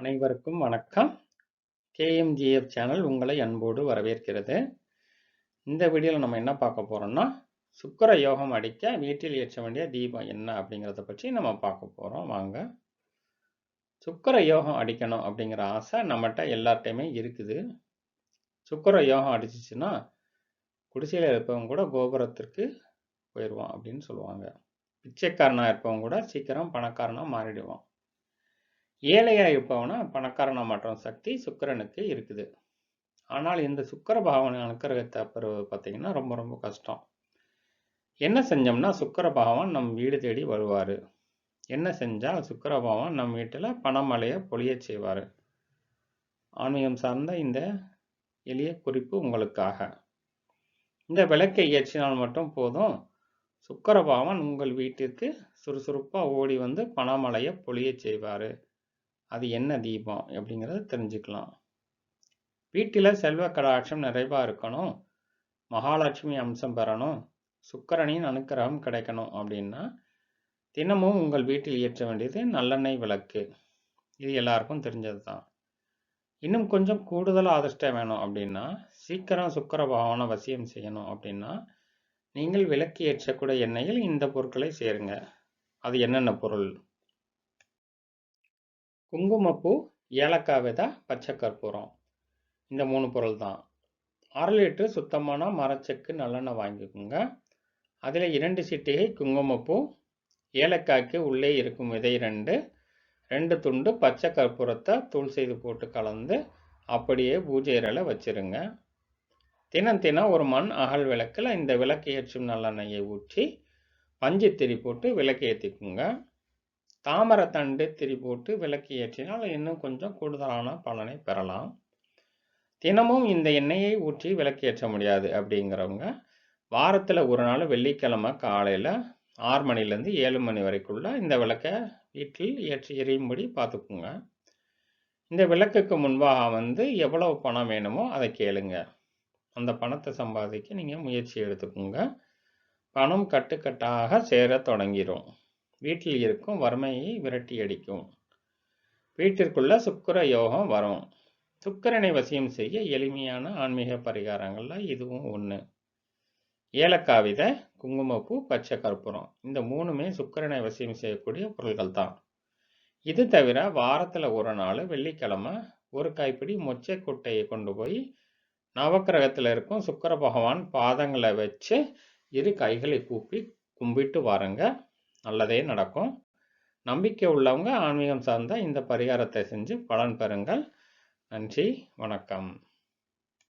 அனைவருக்கும் வணக்கம். கேஎம்ஜிஎஃப் சேனல் உங்களை அன்போடு வரவேற்கிறது. இந்த வீடியோவில் நம்ம என்ன பார்க்க போகிறோம்னா சுக்கர யோகம் அடிக்க வீட்டில் ஏற்ற வேண்டிய தீபம் என்ன அப்படிங்கிறத பற்றி நம்ம பார்க்க போகிறோம் வாங்க. சுக்கர யோகம் அடிக்கணும் அப்படிங்கிற ஆசை நம்மகிட்ட எல்லார்ட்டயுமே இருக்குது. சுக்கர யோகம் அடிச்சிச்சுன்னா குடிசையில் இருப்பவங்க கூட கோபுரத்திற்கு போயிடுவான் அப்படின்னு சொல்லுவாங்க. பிச்சைக்காரனாக இருப்பவங்க கூட சீக்கிரம் பணக்காரனாக மாறிடுவான். ஏழையாக இருப்பவன பணக்காரனா மாற்றும் சக்தி சுக்கரனுக்கு இருக்குது. ஆனால் இந்த சுக்கர பகவான் அனுக்கிரகத்தை பெறுவது பார்த்தீங்கன்னா ரொம்ப ரொம்ப கஷ்டம். என்ன செஞ்சோம்னா சுக்கர பகவான் நம் வீடு தேடி வருவார் என்ன செஞ்சால் சுக்கர பகவான் நம் வீட்டில் பணமழையை பொழியச் செய்வார் ஆன்மீகம் சார்ந்த இந்த எளிய குறிப்பு உங்களுக்காக. இந்த விளக்கை ஏற்றினால் மட்டும் போதும். சுக்கர பகவான் உங்கள் வீட்டிற்கு சுறுசுறுப்பாக ஓடி வந்து பணமழையை பொழியச் செய்வார் அது என்ன தீபம் அப்படிங்கிறத தெரிஞ்சுக்கலாம். வீட்டில் செல்வ கடாட்சம் நிறைவாக இருக்கணும். மகாலட்சுமி அம்சம் பெறணும். சுக்கரனின் அனுக்கிரகம் கிடைக்கணும் அப்படின்னா, தினமும் உங்கள் வீட்டில் ஏற்ற வேண்டியது நல்லெண்ணெய் விளக்கு. இது எல்லாருக்கும் தெரிஞ்சது தான். இன்னும் கொஞ்சம் கூடுதல் அதிர்ஷ்டம் வேணும் அப்படின்னா, சீக்கிரம் சுக்கர பகவான வசியம் செய்யணும் அப்படின்னா, நீங்கள் விளக்கு ஏற்றக்கூடிய எண்ணெயில் இந்த பொருட்களை சேருங்க. அது என்னென்ன பொருள்? குங்குமப்பூ, ஏலக்காய் விதை, பச்சை கற்பூரம். இந்த மூணு பொருள் தான். அரை லிட்டரு சுத்தமான மரச்செக்கு நல்லெண்ணெய் வாங்கிக்கோங்க. அதில் இரண்டு சிட்டிகை குங்குமப்பூ, ஏலக்காய்க்கு உள்ளே இருக்கும் விதை 2, 2 துண்டு பச்சை கற்பூரத்தை தூள் செய்து போட்டு கலந்து அப்படியே பூஜை அறையில வச்சிருங்க. தினம் தினம் ஒரு மண் அகல் விளக்கில் இந்த விளக்கு ஏற்றும் நல்லெண்ணெயை ஊற்றி, பஞ்சு திரி போட்டு விளக்கு ஏற்றிக்குங்க தாமரைத்தண்டு திரி போட்டு விளக்கு ஏற்றினால் இன்னும் கொஞ்சம் கூடுதலான பலனை பெறலாம். தினமும் இந்த எண்ணெயை ஊற்றி விளக்கு ஏற்ற முடியாது அப்படிங்கிறவங்க, வாரத்தில் ஒரு நாள் வெள்ளிக்கிழமை காலையில் ஆறு மணிலேருந்து ஏழு மணி வரைக்குள்ள இந்த விளக்கை வீட்டில் ஏற்றி எரியும்படி பார்த்துக்குங்க. இந்த விளக்குக்கு முன்பாக வந்து எவ்வளவு பணம் வேணுமோ அதை கேளுங்க. அந்த பணத்தை சம்பாதிக்க நீங்கள் முயற்சி எடுத்துக்கோங்க பணம் கட்டுக்கட்டாக சேரத் தொடங்கிரும். வீட்டில் இருக்கும் வறுமையை விரட்டி அடிக்கும். வீட்டிற்குள்ள சுக்கர யோகம் வரும். சுக்கரனை வசியம் செய்ய எளிமையான ஆன்மீக பரிகாரங்கள்ல இதுவும் ஒண்ணு. ஏலக்காய் விதை, குங்குமப்பூ, பச்சை கற்பூரம். இந்த மூணுமே சுக்கரனை வசியம் செய்யக்கூடிய பொருள்கள் தான். இது தவிர வாரத்துல ஒரு நாள் வெள்ளிக்கிழமை ஒரு கைப்பிடி மொச்சை குட்டையை கொண்டு போய் நவக்கிரகத்துல இருக்கும் சுக்கிர பகவான் பாதங்களை வச்சு இரு கைகளை கூப்பி கும்பிட்டு வாருங்க. நல்லதே நடக்கும். நம்பிக்கை உள்ளவங்க ஆன்மீகம் சார்ந்த இந்த பரிகாரத்தை செஞ்சு பலன் பெறுங்கள். நன்றி, வணக்கம்.